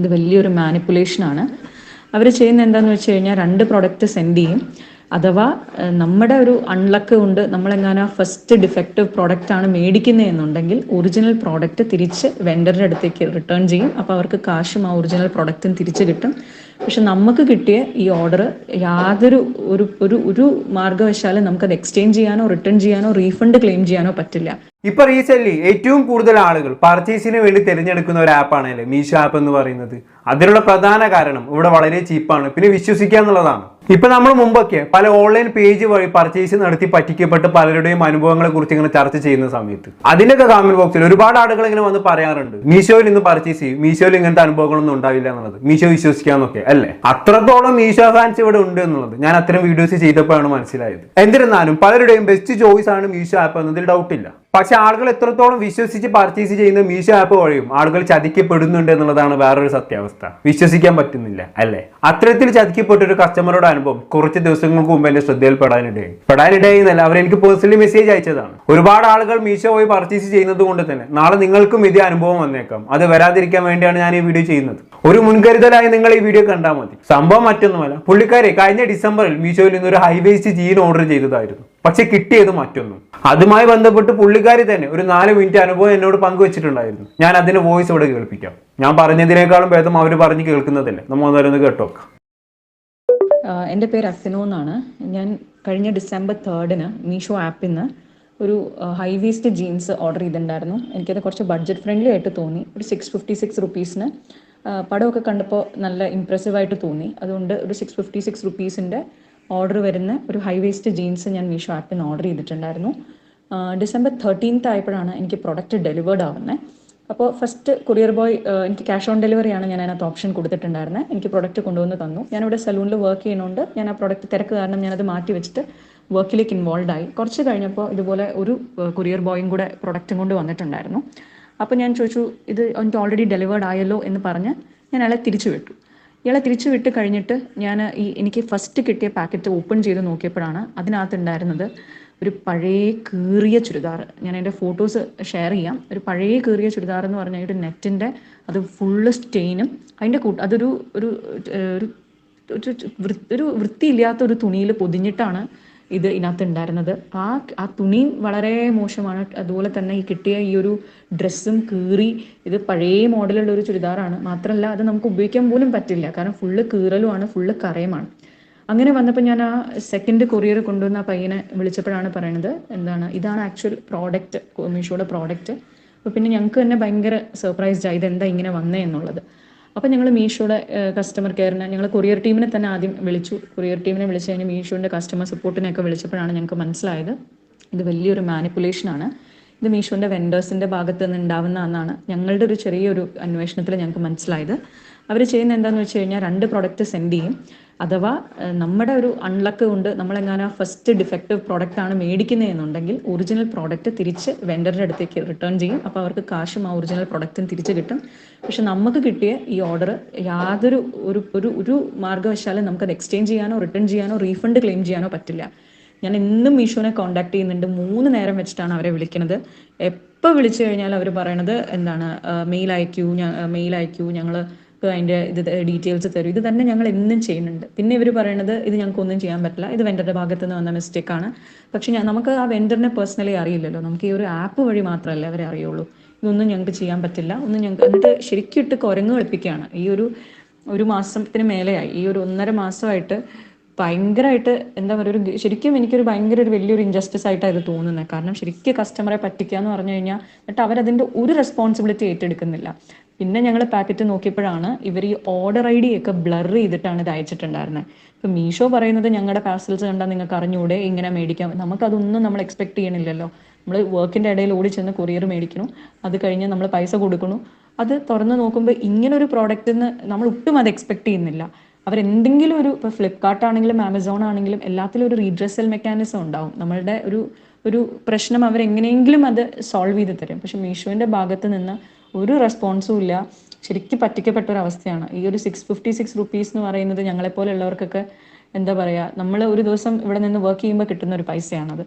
ഇത് വലിയൊരു മാനിപ്പുലേഷനാണ് അവർ ചെയ്യുന്ന എന്താണെന്ന് വെച്ച് കഴിഞ്ഞാൽ രണ്ട് പ്രൊഡക്റ്റ് സെൻഡ് ചെയ്യും. അഥവാ നമ്മുടെ ഒരു അൺലക്ക് കൊണ്ട് നമ്മളെങ്ങാനും ആ ഫസ്റ്റ് ഡിഫക്റ്റീവ് പ്രോഡക്റ്റ് ആണ് മേടിക്കുന്നത് എന്നുണ്ടെങ്കിൽ ഒറിജിനൽ പ്രോഡക്റ്റ് തിരിച്ച് വെണ്ടറിന്റെ അടുത്തേക്ക് റിട്ടേൺ ചെയ്യും. അപ്പോൾ അവർക്ക് കാശും ആ ഒറിജിനൽ പ്രോഡക്റ്റും തിരിച്ച് കിട്ടും. പക്ഷെ നമുക്ക് കിട്ടിയ ഈ ഓർഡർ യാതൊരു ഒരു ഒരു ഒരു മാർഗവശാലും അത് എക്സ്ചേഞ്ച് ചെയ്യാനോ റിട്ടേൺ ചെയ്യാനോ റീഫണ്ട് ക്ലെയിം ചെയ്യാനോ പറ്റില്ല. ഇപ്പൊ റീസെന്റ് ഏറ്റവും കൂടുതൽ ആളുകൾ പർച്ചേസിന് വേണ്ടി തിരഞ്ഞെടുക്കുന്ന ഒരു ആപ്പാണ് അല്ലേ മീഷോ ആപ്പ് എന്ന് പറയുന്നത്. അതിനുള്ള പ്രധാന കാരണം ഇവിടെ വളരെ ചീപ്പാണ് പിന്നെ വിശ്വസിക്കുക എന്നുള്ളതാണ്. ഇപ്പൊ നമ്മൾ മുമ്പൊക്കെ പല ഓൺലൈൻ പേജ് വഴി പർച്ചേസ് നടത്തി പറ്റിക്കപ്പെട്ട് പലരുടെയും അനുഭവങ്ങളെ കുറിച്ച് ഇങ്ങനെ ചർച്ച ചെയ്യുന്ന സമയത്ത്. അതിന്റെയൊക്കെ കമന്റ് ബോക്സിൽ ഒരുപാട് ആളുകൾ ഇങ്ങനെ വന്ന് പറയാറുണ്ട്. മീഷോയിൽ നിന്ന് പർച്ചേസ് ചെയ്യും. മീഷോയിൽ ഇങ്ങനത്തെ അനുഭവങ്ങളൊന്നും ഉണ്ടാവില്ല എന്നുള്ളത്. മീഷോ വിശ്വസിക്കാന്നൊക്കെ അല്ലേ? അത്രത്തോളം മീഷോ ഫാൻസ് ഇവിടെ ഉണ്ട് എന്നുള്ളത്. ഞാൻ അത്തരം വീഡിയോസ് ചെയ്തപ്പോഴാണ് മനസ്സിലായത്. എന്നിരുന്നാലും പലരുടെയും ബെസ്റ്റ് ചോയ്സ് ആണ് മീഷോ ആപ്പ് എന്നതിൽ ഡൗട്ട് ഇല്ല. പക്ഷെ ആളുകൾ എത്രത്തോളം വിശ്വസിച്ച് പർച്ചേസ് ചെയ്യുന്ന മീഷോ ആപ്പ് വഴിയും ആളുകൾ ചതിക്കപ്പെടുന്നുണ്ട് എന്നുള്ളതാണ് വേറൊരു സത്യാവസ്ഥ. വിശ്വസിക്കാൻ പറ്റുന്നില്ല അല്ലേ? അത്തരത്തിൽ ചതിക്കപ്പെട്ട ഒരു കസ്റ്റമറുടെ അനുഭവം. കുറച്ച് ദിവസങ്ങൾക്ക് മുമ്പ് എന്റെ ശ്രദ്ധയിൽപ്പെടാനിടയായി. പെടാനിടയായി എന്നല്ല അവർ എനിക്ക് പേഴ്സണലി മെസ്സേജ് അയച്ചതാണ്. ഒരുപാട് ആളുകൾ മീശോ പോയി പർച്ചേസ് ചെയ്യുന്നത് കൊണ്ട് തന്നെ നാളെ നിങ്ങൾക്കും ഇതേ അനുഭവം വന്നേക്കാം. അത് വരാതിരിക്കാൻ വേണ്ടിയാണ് ഞാൻ ഈ വീഡിയോ ചെയ്യുന്നത്. ഒരു മുൻകരുതലായി നിങ്ങൾ ഈ വീഡിയോ കണ്ടാൽ മതി. സംഭവം മറ്റൊന്നുമല്ല പുള്ളിക്കാരെ കഴിഞ്ഞ ഡിസംബറിൽ മീശോയിൽ നിന്ന് ഒരു ഹൈ ഹൈവേസ്റ്റ് ജീൻ ഓർഡർ ചെയ്തതായിരുന്നു. പക്ഷെ കിട്ടിയത് മറ്റൊന്നും. അതുമായി ബന്ധപ്പെട്ട് പുള്ളിക്കാരി തന്നെ ഒരു നാല് മിനിറ്റ് അനുഭവം എന്നോട് പങ്കുവച്ചിട്ടുണ്ടായിരുന്നു. ഞാൻ അതിന്റെ വോയിസ് ഇവിടെ കേൾപ്പിക്കാം. ഞാൻ പറഞ്ഞതിനേക്കാളും ഭേദം അവർ പറഞ്ഞ് കേൾക്കുന്നതല്ലേ? നമ്മൾ ഒന്നേരൊന്ന് കേട്ടോക്കാം. എന്റെ പേര് അസിനോ എന്നാണ്. ഞാൻ കഴിഞ്ഞ ഡിസംബർ തേർഡിന് മീഷോ ആപ്പിൽ നിന്ന് ഒരു ഹൈ വേസ്റ്റ് ജീൻസ് ഓർഡർ ചെയ്തിട്ടുണ്ടായിരുന്നു. എനിക്കത് കുറച്ച് ബഡ്ജറ്റ് ഫ്രണ്ട്ലി ആയിട്ട് തോന്നി. ഒരു സിക്സ് ഫിഫ്റ്റി സിക്സ് റുപ്പീസിന് പടമൊക്കെ കണ്ടപ്പോൾ നല്ല ഇമ്പ്രസീവ് ആയിട്ട് തോന്നി. അതുകൊണ്ട് ഒരു സിക്സ് ഫിഫ്റ്റി സിക്സ് റുപ്പീസിന്റെ ഓർഡർ വരുന്ന ഒരു ഹൈ വേസ്റ്റ് ജീൻസ് ഞാൻ മീഷോ ആപ്പിൽ നിന്ന് ഓർഡർ ചെയ്തിട്ടുണ്ടായിരുന്നു ഡിസംബർ തേർട്ടീൻത്ത് ആയപ്പോഴാണ് എനിക്ക് പ്രൊഡക്റ്റ് ഡെലിവേർഡ് ആവുന്നത് അപ്പോൾ ഫസ്റ്റ് കൊറിയർ ബോയ് എനിക്ക് ക്യാഷ് ഓൺ ഡെലിവറി ആണ് ഞാൻ അതിനകത്ത് ഓപ്ഷൻ കൊടുത്തിട്ടുണ്ടായിരുന്നത് എനിക്ക് പ്രൊഡക്റ്റ് കൊണ്ടുവന്ന് തന്നു. ഞാനിവിടെ സലൂണിൽ വർക്ക് ചെയ്യുന്നുണ്ട്. ഞാൻ ആ പ്രൊഡക്റ്റ് തിരക്ക് കാരണം ഞാനത് മാറ്റി വെച്ചിട്ട് വർക്കിലേക്ക് ഇൻവോൾവ് ആയി. കുറച്ച് കഴിഞ്ഞപ്പോൾ ഇതുപോലെ ഒരു കൊറിയർ ബോയും കൂടെ പ്രൊഡക്റ്റും കൊണ്ട് വന്നിട്ടുണ്ടായിരുന്നു. അപ്പോൾ ഞാൻ ചോദിച്ചു ഇത് എനിക്ക് ഓൾറെഡി ഡെലിവേർഡ് ആയല്ലോ? എന്ന് പറഞ്ഞ് ഞാൻ അയാളെ തിരിച്ചു വിട്ടു. ഇയാളെ തിരിച്ചു വിട്ട് കഴിഞ്ഞിട്ട് ഞാൻ ഈ എനിക്ക് ഫസ്റ്റ് കിട്ടിയ പാക്കറ്റ് ഓപ്പൺ ചെയ്ത് നോക്കിയപ്പോഴാണ് അതിനകത്ത് ഉണ്ടായിരുന്നത് ഒരു പഴയ കീറിയ ചുരിദാർ. ഞാൻ എന്റെ ഫോട്ടോസ് ഷെയർ ചെയ്യാം. ഒരു പഴയ കീറിയ ചുരിദാർ എന്ന് പറഞ്ഞാൽ ഒരു നെറ്റിന്റെ അത് ഫുള്ള് സ്റ്റെയിനും അതിന്റെ കൂട്ട് അതൊരു ഒരു ഒരു വൃത്തിയില്ലാത്ത ഒരു തുണിയിൽ പൊതിഞ്ഞിട്ടാണ് ഇത് ഇതിനകത്ത് ഉണ്ടായിരുന്നത്. ആ ആ തുണി വളരെ മോശമാണ്. അതുപോലെ തന്നെ ഈ കിട്ടിയ ഈ ഒരു ഡ്രസ്സും കീറി ഇത് പഴയ മോഡലുള്ള ഒരു ചുരിദാറാണ്. മാത്രമല്ല അത് നമുക്ക് ഉപയോഗിക്കാൻ പോലും പറ്റില്ല. കാരണം ഫുള്ള് കീറലുമാണ് ഫുള്ള് കറയുമാണ്. അങ്ങനെ വന്നപ്പോൾ ഞാൻ ആ സെക്കൻഡ് കൊറിയർ കൊണ്ടുവന്ന ആ പയ്യനെ വിളിച്ചപ്പോഴാണ് പറയണത് എന്താണ് ഇതാണ് ആക്ച്വൽ പ്രോഡക്റ്റ് മീഷോയുടെ പ്രോഡക്റ്റ് അപ്പോൾ പിന്നെ ഞങ്ങൾക്ക് തന്നെ ഭയങ്കര സർപ്രൈസ്ഡ് ആയി ഇതെന്താ ഇങ്ങനെ വന്നേ എന്നുള്ളത്. അപ്പോൾ ഞങ്ങൾ മീഷോയുടെ കസ്റ്റമർ കെയറിനെ ഞങ്ങൾ കൊറിയർ ടീമിനെ തന്നെ ആദ്യം വിളിച്ചു. കൊറിയർ ടീമിനെ വിളിച്ച് കഴിഞ്ഞ് മീഷോന്റെ കസ്റ്റമർ സപ്പോർട്ടിനെയൊക്കെ വിളിച്ചപ്പോഴാണ് ഞങ്ങൾക്ക് മനസ്സിലായത് ഇത് വലിയൊരു മാനിപ്പുലേഷനാണ് ഇത് മീഷോന്റെ വെൻഡേഴ്സിന്റെ ഭാഗത്ത് നിന്ന് ഉണ്ടാവുന്നതെന്നാണ് ഞങ്ങളുടെ ഒരു ചെറിയൊരു അന്വേഷണത്തിൽ ഞങ്ങൾക്ക് മനസ്സിലായത്. അവർ ചെയ്യുന്ന എന്താണെന്ന് വെച്ച് കഴിഞ്ഞാൽ രണ്ട് പ്രൊഡക്റ്റ് സെൻഡ് ചെയ്യും. അഥവാ നമ്മുടെ ഒരു അൺലക്ക് കൊണ്ട് നമ്മളെങ്ങാനും ഫസ്റ്റ് ഡിഫക്റ്റീവ് പ്രോഡക്റ്റ് ആണ് മേടിക്കുന്നത് എന്നുണ്ടെങ്കിൽ ഒറിജിനൽ പ്രോഡക്റ്റ് തിരിച്ച് വെണ്ടറിന്റെ അടുത്തേക്ക് റിട്ടേൺ ചെയ്യും. അപ്പോൾ അവർക്ക് കാശും ആ ഒറിജിനൽ പ്രോഡക്റ്റും തിരിച്ച് കിട്ടും. പക്ഷെ നമുക്ക് കിട്ടിയ ഈ ഓർഡർ യാതൊരു ഒരു ഒരു ഒരു മാർഗവശാലും അത് എക്സ്ചേഞ്ച് ചെയ്യാനോ റിട്ടേൺ ചെയ്യാനോ റീഫണ്ട് ക്ലെയിം ചെയ്യാനോ പറ്റില്ല. ഞാൻ എന്നും മീഷോനെ കോൺടാക്ട് ചെയ്യുന്നുണ്ട്. മൂന്ന് നേരം വെച്ചിട്ടാണ് അവരെ വിളിക്കുന്നത്. എപ്പോൾ വിളിച്ചു കഴിഞ്ഞാൽ അവർ പറയണത് എന്താണ് മെയിൽ അയക്കൂ മെയിൽ അയക്കൂ ഞങ്ങൾ അതിന്റെ ഇത് ഡീറ്റെയിൽസ് തരും. ഇത് തന്നെ ഞങ്ങൾ എന്നും ചെയ്യുന്നുണ്ട്. പിന്നെ ഇവർ പറയുന്നത് ഇത് ഞങ്ങൾക്ക് ഒന്നും ചെയ്യാൻ പറ്റില്ല. ഇത് വെണ്ടറുടെ ഭാഗത്ത് നിന്ന് വന്ന മിസ്റ്റേക്ക് ആണ്. പക്ഷെ നമുക്ക് ആ വെണ്ടറിനെ പേഴ്സണലി അറിയില്ലല്ലോ. നമുക്ക് ഈ ഒരു ആപ്പ് വഴി മാത്രമല്ലേ അവരെ അറിയുള്ളൂ. ഇതൊന്നും ഞങ്ങൾക്ക് ചെയ്യാൻ പറ്റില്ല. ഒന്നും ഞങ്ങൾക്ക് എന്നിട്ട് ശരിക്കും ഇട്ട് കുരങ്ങ് കളിപ്പിക്കുകയാണ്. ഈ ഒരു ഒരു മാസത്തിന് മേലെയായി. ഈ ഒരു ഒന്നര മാസമായിട്ട് ഭയങ്കരമായിട്ട് എന്താ പറയുക ഒരു ശരിക്കും എനിക്കൊരു ഭയങ്കര ഒരു വലിയൊരു ഇൻജസ്റ്റിസ് ആയിട്ടാണ് ഇത് തോന്നുന്നത്. കാരണം ശരിക്കും കസ്റ്റമറെ പറ്റിക്കുക എന്ന് പറഞ്ഞു കഴിഞ്ഞാൽ എന്നിട്ട് അവരതിന്റെ ഒരു റെസ്പോൺസിബിലിറ്റി ഏറ്റെടുക്കുന്നില്ല. പിന്നെ ഞങ്ങൾ പാക്കറ്റ് നോക്കിയപ്പോഴാണ് ഇവർ ഈ ഓർഡർ ഐ ഡി ഒക്കെ ബ്ലർ ചെയ്തിട്ടാണ് ഇത് അയച്ചിട്ടുണ്ടായിരുന്നത് ഇപ്പം മീഷോ പറയുന്നത് ഞങ്ങളുടെ പാർസൽസ് കണ്ടാൽ നിങ്ങൾക്ക് അറിഞ്ഞൂടെ ഇങ്ങനെ മേടിക്കാം. നമുക്കതൊന്നും നമ്മൾ എക്സ്പെക്ട് ചെയ്യണില്ലല്ലോ. നമ്മൾ വർക്കിന്റെ ഇടയിൽ ഓടി ചെന്ന് കൊറിയർ മേടിക്കണം. അത് കഴിഞ്ഞ് നമ്മൾ പൈസ കൊടുക്കണു. അത് തുറന്നു നോക്കുമ്പോൾ ഇങ്ങനൊരു പ്രോഡക്റ്റ് നിന്ന് നമ്മൾ ഒട്ടും അത് എക്സ്പെക്ട് ചെയ്യുന്നില്ല. അവരെന്തെങ്കിലും ഒരു ഇപ്പോൾ ഫ്ലിപ്കാർട്ട് ആണെങ്കിലും ആമസോൺ ആണെങ്കിലും എല്ലാത്തിലും ഒരു റീഡ്രസൽ മെക്കാനിസം ഉണ്ടാവും. നമ്മളുടെ ഒരു ഒരു പ്രശ്നം അവരെങ്ങനെയെങ്കിലും അത് സോൾവ് ചെയ്ത് തരും. പക്ഷെ മീഷോന്റെ ഭാഗത്ത് നിന്ന് ഒരു റെസ്പോൺസും ഇല്ല. ശരിക്കും പറ്റിക്കപ്പെട്ട ഒരു അവസ്ഥയാണ്. ഈ ഒരു സിക്സ് ഫിഫ്റ്റി സിക്സ് റുപ്പീസ് എന്ന് പറയുന്നത് ഞങ്ങളെപ്പോലുള്ളവർക്കൊക്കെ എന്താ പറയുക നമ്മൾ ഒരു ദിവസം ഇവിടെ നിന്ന് വർക്ക് ചെയ്യുമ്പോൾ കിട്ടുന്ന ഒരു പൈസയാണത്.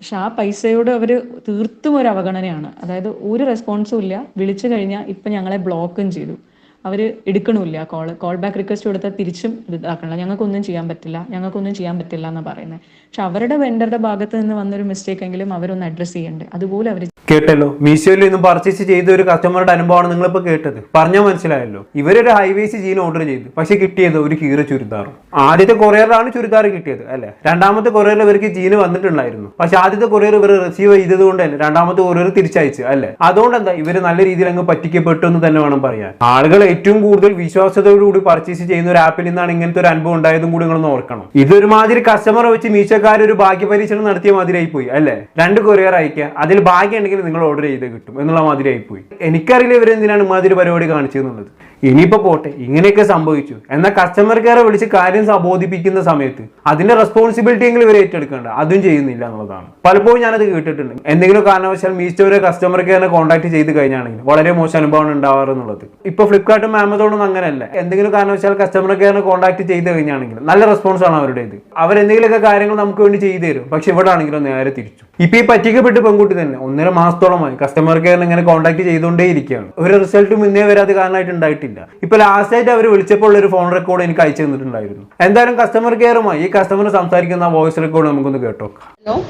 പക്ഷെ ആ പൈസയോട് അവർ തീർത്തും ഒരു അവഗണനയാണ്. അതായത് ഒരു റെസ്പോൺസും ഇല്ല. വിളിച്ചു കഴിഞ്ഞാൽ ഇപ്പം ഞങ്ങളെ ബ്ലോക്കും ചെയ്തു. അവർ എടുക്കണമില്ല കോൾ കോൾ ബാക്ക് റിക്വസ്റ്റ് കൊടുത്താൽ തിരിച്ചും ഇത് ഇതാക്കണില്ല. ഞങ്ങൾക്കൊന്നും ചെയ്യാൻ പറ്റില്ല. ഞങ്ങൾക്കൊന്നും ചെയ്യാൻ പറ്റില്ല എന്നാണ് പറയുന്നത്. പക്ഷെ അവരുടെ വെണ്ടറുടെ ഭാഗത്ത് നിന്ന് വന്നൊരു മിസ്റ്റേക്ക് എങ്കിലും അവരൊന്ന് അഡ്രസ്സ് ചെയ്യണ്ടേ. അതുപോലെ അവർ കേട്ടല്ലോ? മീഷോയിൽ നിന്ന് പർച്ചേസ് ചെയ്ത ഒരു കസ്റ്റമറുടെ അനുഭവമാണ് നിങ്ങളിപ്പോൾ കേട്ടത്. പറഞ്ഞാൽ മനസ്സിലായല്ലോ? ഇവരൊരു ഹൈവേസ് ജീൻ ഓർഡർ ചെയ്തു. പക്ഷെ കിട്ടിയത് ഒരു കീറ ചുരിദാറും. ആദ്യത്തെ കൊറിയറിലാണ് ചുരിദാർ കിട്ടിയത് അല്ലേ? രണ്ടാമത്തെ കൊറിയർ ഇവർക്ക് ജീന് വന്നിട്ടുണ്ടായിരുന്നു. പക്ഷെ ആദ്യത്തെ കൊറിയർ ഇവർ റിസീവ് ചെയ്തത് കൊണ്ട് തന്നെ രണ്ടാമത്തെ കൊറിയർ തിരിച്ചയച്ചു അല്ലേ? അതുകൊണ്ട് എന്താ ഇവർ നല്ല രീതിയിൽ അങ്ങ് പറ്റിക്കപ്പെട്ടു എന്ന് തന്നെ വേണം പറയാൻ. ആളുകൾ ഏറ്റവും കൂടുതൽ വിശ്വാസത്തോടുകൂടി പർച്ചേസ് ചെയ്യുന്ന ഒരു ആപ്പിൽ നിന്നാണ് ഇങ്ങനത്തെ ഒരു അനുഭവം ഉണ്ടായതും കൂടി നിങ്ങൾ ഓർക്കണം. ഇതൊരുമാതിരി കസ്റ്റമർ വെച്ച് മീശക്കാർ ഒരു ഭാഗ്യ പരീക്ഷണം നടത്തിയ മാതിരിയായി പോയി അല്ലേ? രണ്ട് കൊറിയർ അയക്കുക അതിൽ ഭാഗ്യം ഉണ്ടെങ്കിൽ നിങ്ങൾ ഓർഡർ ചെയ്ത് കിട്ടും എന്നുള്ള മാതിരിയായി പോയി എനിക്കറിയില്ല ഇവരെന്തിനാണ് ഇമാതിരി പരിപാടി കാണിച്ചതെന്നുള്ളത്. ഇനിയിപ്പോ പോട്ടെ ഇങ്ങനെയൊക്കെ സംഭവിച്ചു. എന്നാൽ കസ്റ്റമർ കെയറെ വിളിച്ച് കാര്യം സംബോധിപ്പിക്കുന്ന സമയത്ത് അതിന്റെ റെസ്പോൺസിബിലിറ്റി എങ്കിലും ഇവർ ഏറ്റെടുക്കേണ്ട. അതും ചെയ്യുന്നില്ല എന്നുള്ളതാണ്. പലപ്പോഴും ഞാനത് കേട്ടിട്ടുണ്ട്. എന്തെങ്കിലും കാരണവശാൽ മീസ്റ്റോരെ കസ്റ്റമർ കെയറിനെ കോൺടാക്ട് ചെയ്ത് കഴിഞ്ഞാണെങ്കിൽ വളരെ മോശം അനുഭവമാണ് ഉണ്ടാവാറെന്നുള്ളത് ഇപ്പൊ ഫ്ലിപ്കാർട്ടും ആമസോണും അങ്ങനെയല്ല. എന്തെങ്കിലും കാരണവശാൽ കസ്റ്റമർ കെയറിനെ കോൺടാക്ട് ചെയ്ത് കഴിഞ്ഞാണെങ്കിൽ നല്ല റെസ്പോൺസ് ആണ് അവരുടെ അവരുടേത്. അവരെന്തെങ്കിലുമൊക്കെ കാര്യങ്ങൾ നമുക്ക് വേണ്ടി ചെയ്തു തരും. പക്ഷെ ഇവിടെ ആണെങ്കിലും നേരെ തിരിച്ചു. ഇപ്പൊ ഈ പറ്റിക്കപ്പെട്ട് പെൺകുട്ടി തന്നെ ഒന്നര മാസത്തോളമായി കസ്റ്റമർ കെയറിന് ഇങ്ങനെ കോൺടാക്ട് ചെയ്തുകൊണ്ടേ ഇരിക്കുകയാണ് ഒരു റിസൾട്ടും ഇന്നേ വരെ അത് കാരണമായിട്ട് ഉണ്ടായിട്ടില്ല. ഇപ്പൊ ലാസ്റ്റ് ആയിട്ട് അവർ വിളിച്ചപ്പോൾ ഒരു ഫോൺ റെക്കോർഡ് എനിക്ക് അയച്ചു തന്നിട്ടുണ്ടായിരുന്നു. എന്തായാലും കസ്റ്റമർ കെയറുമായി ഈ കസ്റ്റമർ സംസാരിക്കുന്ന വോയിസ് റെക്കോർഡ് നമുക്കൊന്ന് കേട്ടോക്കാം. ഹലോ.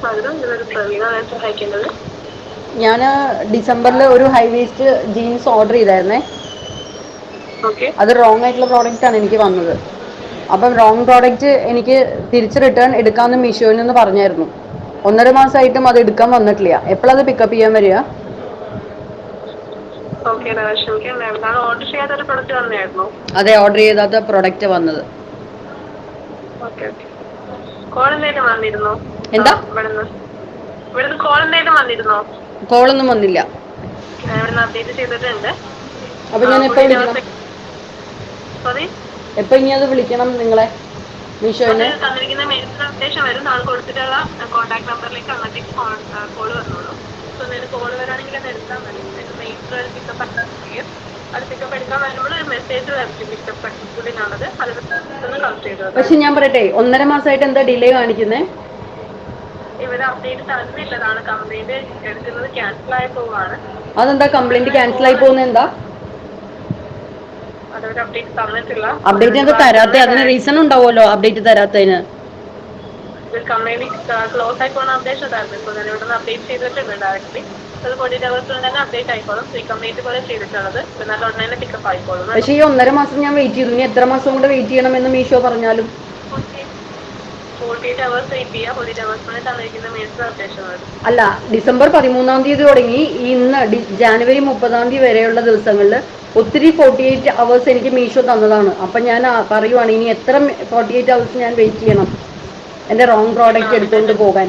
സ്വാഗതം. ഞാൻ ഡിസംബറിൽ ഒരു ഹൈ വേസ്റ്റ് ജീൻസ് ഓർഡർ ചെയ്തായിരുന്നേ. അത് റോങ് ആയിട്ടുള്ള പ്രോഡക്റ്റ് ആണ് എനിക്ക് വന്നത്. അപ്പം റോങ് പ്രോഡക്റ്റ് എനിക്ക് തിരിച്ച് റിട്ടേൺ എടുക്കാമെന്ന് മീഷോയിൽ നിന്ന് പറഞ്ഞായിരുന്നു. ഒന്നര മാസമായിട്ടും അത് എടുക്കാൻ വന്നിട്ടില്ല. എപ്പോഴത് പിക്കപ്പ് ചെയ്യാൻ വരിക? അതെ ഓർഡർ ചെയ്താത്ത പ്രോഡക്റ്റ് വന്നത്. എന്താ? കോൾ വന്നിരുന്നോ? കോളൊന്നും വന്നില്ല. അപ്പൊ ഞാൻ എപ്പോ വിളിക്കണം? സോറി എപ്പോൾ ഇനി അത് വിളിക്കണം നിങ്ങളെ? മീഷോനെ പക്ഷെ ഞാൻ പറയട്ടെ ഒന്നര മാസമായിട്ട് എന്താ ഡിലേ കാണിക്കുന്നത് ഇവിടെ അപ്ഡേറ്റ് തന്നില്ലതാണ് കംപ്ലൈന്റ് എടുക്കുന്നത് ക്യാൻസൽ ആയി പോവാണ് അതെന്താ? കംപ്ലൈന്റ് ക്യാൻസൽ ആയി പോകുന്ന എന്താ? അപ്ഡേറ്റ് തരാത്ത അതിന് റീസൺ ഉണ്ടാവുമല്ലോ അപ്ഡേറ്റ് തരാത്തതിന്. കംപ്ലൈന്റ് ക്ലോസ് ആയി പോകുന്ന അപ്ഡേഷൻ തരുന്നു ഇപ്പോൾ ഞാൻ ഇവിടെ അപ്ഡേറ്റ് ചെയ്തിട്ടുണ്ട് ഡയറക്ട്ലി പക്ഷെ ഈ ഒന്നര മാസം ഞാൻ വെയിറ്റ് ചെയ്തു. ഇനി എത്ര മാസം കൂടെ വെയിറ്റ് ചെയ്യണമെന്ന് മീഷോ പറഞ്ഞാലും ഫോർട്ടി എയ്റ്റ് അവേഴ്സ് വെയിറ്റ് ചെയ്യുക ഫോർട്ടി എയ്റ്റ് അവേഴ്സിനുള്ളിൽ തന്നിരിക്കുന്ന മെയിൽസ് അപ്ഡേഷൻ വരും അല്ല ഡിസംബർ പതിമൂന്നാം തീയതി തുടങ്ങി ഇന്ന് ജാനുവരി മുപ്പതാം തീയതി വരെയുള്ള ദിവസങ്ങളിൽ ഒത്തിരി ഫോർട്ടി എയ്റ്റ് അവേഴ്സ് എനിക്ക് മീഷോ തന്നതാണ്. അപ്പം ഞാൻ പറയുവാണ് ഇനി എത്ര ഫോർട്ടി എയ്റ്റ് അവേഴ്സ് ഞാൻ വെയിറ്റ് ചെയ്യണം? എന്റെ റോങ് പ്രോഡക്റ്റ് എടുത്തുകൊണ്ട് പോകാൻ.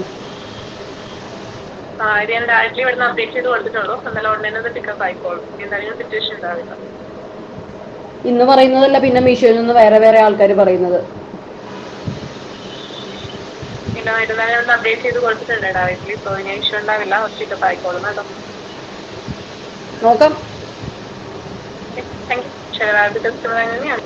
ആ ഇത് ഞാൻ ഡയറക്ട്ലി ഇവിടുന്ന് അപ്ഡേറ്റ് ചെയ്ത് കൊടുത്തിട്ടുള്ളൂ. എന്നാലും ഉടനെ അത് പിക്കപ്പ് ആയിക്കോളും. എന്തായാലും സിറ്റുവേഷൻ ഉണ്ടാവില്ല ഇന്ന് പറയുന്നതല്ല പിന്നെ മീഷോയിൽ നിന്ന് വേറെ വേറെ ആൾക്കാർ പറയുന്നത്. പിന്നെ ഒന്ന് അപ്ഡേറ്റ് ചെയ്ത് കൊടുത്തിട്ടുണ്ട് ഡയറക്ട്ലി സോ ഇനി ഇഷ്യൂ ഉണ്ടാവില്ല. പിക്കപ്പ് ആയിക്കോളും കേട്ടോ. നോക്കാം. താങ്ക് യു ശരി കസ്റ്റമർ തന്നെയാണ്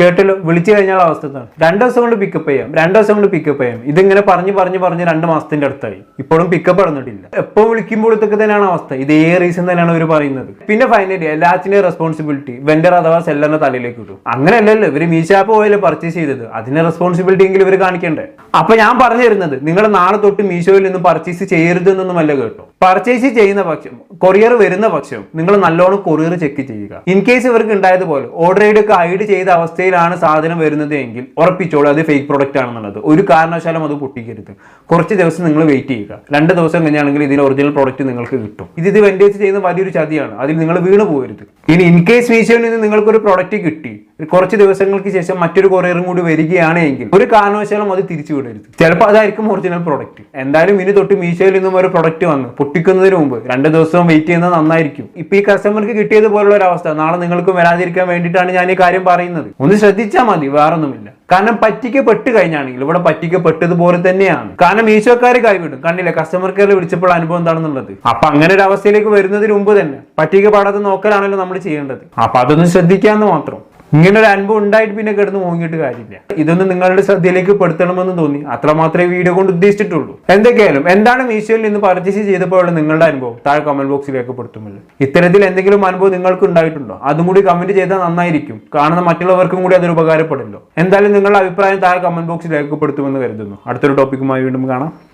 കേട്ടല്ലോ വിളിച്ചു കഴിഞ്ഞാൽ അവസ്ഥ രണ്ട് ദിവസം കൊണ്ട് പിക്കപ്പ് ചെയ്യാം രണ്ട് ദിവസം കൊണ്ട് പിക്കപ്പ് ചെയ്യാം. ഇതിങ്ങനെ പറഞ്ഞു പറഞ്ഞു പറഞ്ഞ് രണ്ട് മാസത്തിന്റെ അടുത്തായി. ഇപ്പോഴും പിക്കപ്പ് നടന്നിട്ടില്ല. എപ്പോ വിളിക്കുമ്പോഴത്തേക്ക് തന്നെയാണ് അവസ്ഥ. ഏ റീസൺ തന്നെയാണ് അവർ പറയുന്നത്. പിന്നെ ഫൈനലി എല്ലാത്തിന്റെയും റെസ്പോൺസിബിലിറ്റി വെണ്ടർ അഥവാ സെല്ലറിന്റെ തലയിലേക്ക് അങ്ങനെ അങ്ങനെയല്ലല്ലോ ഇവർ മീശാപ്പ് പോയല്ലേ പർച്ചേസ് ചെയ്തത്. അതിന്റെ റെസ്പോൺസിബിലിറ്റി എങ്കിലും ഇവർ കാണിക്കണ്ടേ? അപ്പൊ ഞാൻ പറഞ്ഞു തരുന്നത് നിങ്ങൾ നാളെ തൊട്ട് മീഷോയിൽ നിന്ന് പർച്ചേസ് ചെയ്യരുത് ചെയ്യരുതെന്നൊന്നുമല്ല കേട്ടോ. പർച്ചേസ് ചെയ്യുന്ന പക്ഷം കൊറിയർ വരുന്ന പക്ഷം നിങ്ങൾ നല്ലോണം കൊറിയർ ചെക്ക് ചെയ്യുക. ഇൻ കേസ് ഇവർക്ക് ഉണ്ടായതുപോലെ ഓർഡർ ഐഡി ഒക്കെ ഹൈഡ് ചെയ്ത അവസ്ഥയിലാണ് സാധനം വരുന്നത് എങ്കിൽ ഉറപ്പിച്ചോളൂ അത് ഫേക്ക് പ്രൊഡക്റ്റ് ആണെന്നുള്ളത്. ഒരു കാരണവശാലും അത് പൊട്ടിക്കരുത്. കുറച്ച് ദിവസം നിങ്ങൾ വെയിറ്റ് ചെയ്യുക. രണ്ട് ദിവസം കഴിഞ്ഞാണെങ്കിൽ ഇതിന് ഒറിജിനൽ പ്രോഡക്റ്റ് നിങ്ങൾക്ക് കിട്ടും. ഇത് ഇത് വെൻഡേജ് ചെയ്യുന്ന വലിയൊരു ചതിയാണ്. അതിൽ നിങ്ങൾ വീണ് പോകരുത്. ഇനി ഇൻ കേസ് മീഷോയിൽ നിന്ന് നിങ്ങൾക്ക് ഒരു പ്രൊഡക്റ്റ് കിട്ടി കുറച്ച് ദിവസങ്ങൾക്ക് ശേഷം മറ്റൊരു കൊറിയറും കൂടി വരികയാണെങ്കിൽ ഒരു കാരണവശാലും അത് തിരിച്ചു വിടരുത്. ചിലപ്പോൾ അതായിരിക്കും ഒറിജിനൽ പ്രോഡക്റ്റ് എന്തായാലും ഇനി തൊട്ട് മീഷോയിൽ നിന്നും ഒരു പ്രൊഡക്റ്റ് വന്ന് പൊട്ടിക്കുന്നതിന് മുമ്പ് രണ്ട് ദിവസം വെയിറ്റ് ചെയ്യുന്നത് നന്നായിരിക്കും. ഇപ്പൊ ഈ കസ്റ്റമർക്ക് കിട്ടിയത് പോലുള്ള ഒരു അവസ്ഥ. നാളെ നിങ്ങൾക്കും വരാതിരിക്കാൻ വേണ്ടിയിട്ടാണ് ഞാൻ ഈ കാര്യം പറയുന്നത്. ഒന്ന് ശ്രദ്ധിച്ചാൽ മതി വേറൊന്നുമില്ല. കാരണം പറ്റിക്കപ്പെട്ട് കഴിഞ്ഞാണെങ്കിൽ ഇവിടെ പറ്റിക്കപ്പെട്ടതുപോലെ തന്നെയാണ്. കാരണം ഈശോക്കാർ കൈവിടും. കണ്ടില്ല കസ്റ്റമർ കെയർ വിളിച്ചപ്പോൾ അനുഭവം എന്താണെന്നുള്ളത്? അപ്പൊ അങ്ങനെ ഒരു അവസ്ഥയിലേക്ക് വരുന്നതിന് മുമ്പ് തന്നെ പറ്റിക്കപ്പെടാതെ നോക്കലാണല്ലോ നമ്മൾ ചെയ്യേണ്ടത്. അപ്പൊ അതൊന്ന് ശ്രദ്ധിക്കാന്ന് മാത്രം. ഇങ്ങനെ ഒരു അനുഭവം ഉണ്ടായിട്ട് പിന്നെ കിടന്ന് മോങ്ങിയിട്ട് കാര്യമില്ല. ഇതൊന്നും നിങ്ങളുടെ ശ്രദ്ധയിലേക്ക് പെടുത്തണമെന്ന് തോന്നി. അത്രമാത്രമേ വീഡിയോ കൊണ്ട് ഉദ്ദേശിച്ചിട്ടുള്ളൂ. എന്തൊക്കെയായാലും എന്താണ് മീഷോയിൽ നിന്ന് പർച്ചേസ് ചെയ്തപ്പോഴുള്ള നിങ്ങളുടെ അനുഭവം? താഴെ കമന്റ് ബോക്സിൽ രേഖപ്പെടുത്തുമല്ലോ. ഇത്തരത്തിൽ എന്തെങ്കിലും അനുഭവം നിങ്ങൾക്ക് ഉണ്ടായിട്ടുണ്ടോ? അതും കൂടി കമന്റ് ചെയ്താൽ നന്നായിരിക്കും. കാണുന്ന മറ്റുള്ളവർക്കും കൂടി അതൊരു ഉപകാരപ്പെടുമല്ലോ. എന്തായാലും നിങ്ങളുടെ അഭിപ്രായം താഴെ കമന്റ് ബോക്സിൽ രേഖപ്പെടുത്തുമെന്ന് കരുതുന്നു. അടുത്തൊരു ടോപ്പിക്കുമായി വീണ്ടും കാണാം.